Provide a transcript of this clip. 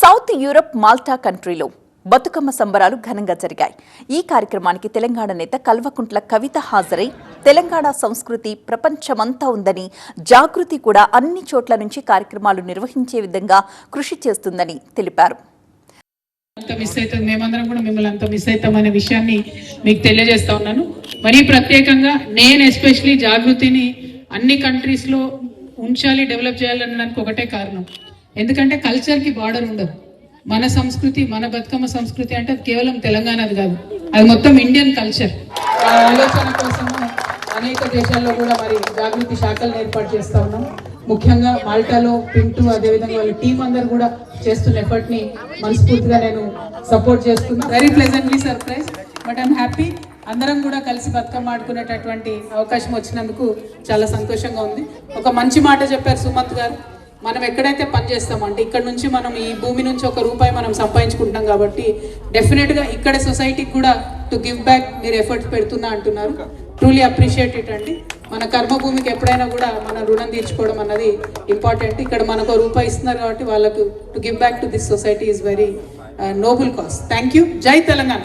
South Europe Malta కంట్రీలో బతుకమ్మ సంబరాలు ఘనంగా జరిగాయి. ఈ కార్యక్రమానికి తెలంగాణ నేత కల్వకుంట్ల కవిత హాజరై తెలంగాణ సంస్కృతి ప్రపంచమంతా ఉందని జాగృతి కూడా అన్ని చోట్ల నుంచి కార్యక్రమాలు నిర్వహించే విధంగా కృషి చేస్తుందని తెలిపారు. అంత మిస్ అవుతుంది. మేమందరం కూడా మిమ్మల్ని అంత మిస్ అవుతాం అనే విషయాన్ని మీకు తెలియజేస్తా ఉన్నాను. మరీ ప్రత్యేకంగా నేను ఎస్పెషలీ జాగృతిని అన్ని కంట్రీస్లో ఉంచాలి డెవలప్ చేయాలనడానికి ఒకటే కారణం. ఎందుకంటే కల్చర్కి బార్డర్ ఉండదు. మన సంస్కృతి మన బతుకమ్మ సంస్కృతి అంటే అది కేవలం తెలంగాణది కాదు. అది మొత్తం ఇండియన్ కల్చర్ ఆ ఆలోచన కోసం అనేక దేశాల్లో కూడా మరి జాగృతి శాఖలను ఏర్పాటు చేస్తా ఉన్నాం. ముఖ్యంగా మాల్టాలో పింటూ అదేవిధంగా వాళ్ళ టీం అందరు కూడా చేస్తున్న ఎఫర్ట్ని మనస్ఫూర్తిగా నేను సపోర్ట్ చేస్తున్నా. Very pleasantly surprise but I'm happy అందరం కూడా కలిసి బతుకమ్మ ఆడుకునేటటువంటి అవకాశం వచ్చినందుకు చాలా సంతోషంగా ఉంది. ఒక మంచి మాట చెప్పారు సుమంత్ గారు. మనం ఎక్కడైతే పని అంటే ఇక్కడ నుంచి మనం ఈ భూమి నుంచి ఒక రూపాయి మనం సంపాదించుకుంటాం కాబట్టి డెఫినెట్గా ఇక్కడ సొసైటీకి కూడా టు గివ్ బ్యాక్ మీరు ఎఫర్ట్స్ పెడుతున్నా అంటున్నారు. ట్రూలీ అప్రిషియేట్ ఇట్ అండి. మన కర్మభూమికి ఎప్పుడైనా కూడా మన రుణం తీర్చుకోవడం అన్నది ఇంపార్టెంట్ ఇక్కడ మనకు ఒక రూపాయి ఇస్తున్నారు కాబట్టి వాళ్ళకు to give back to this society is very noble cause thank you జై తెలంగాణ.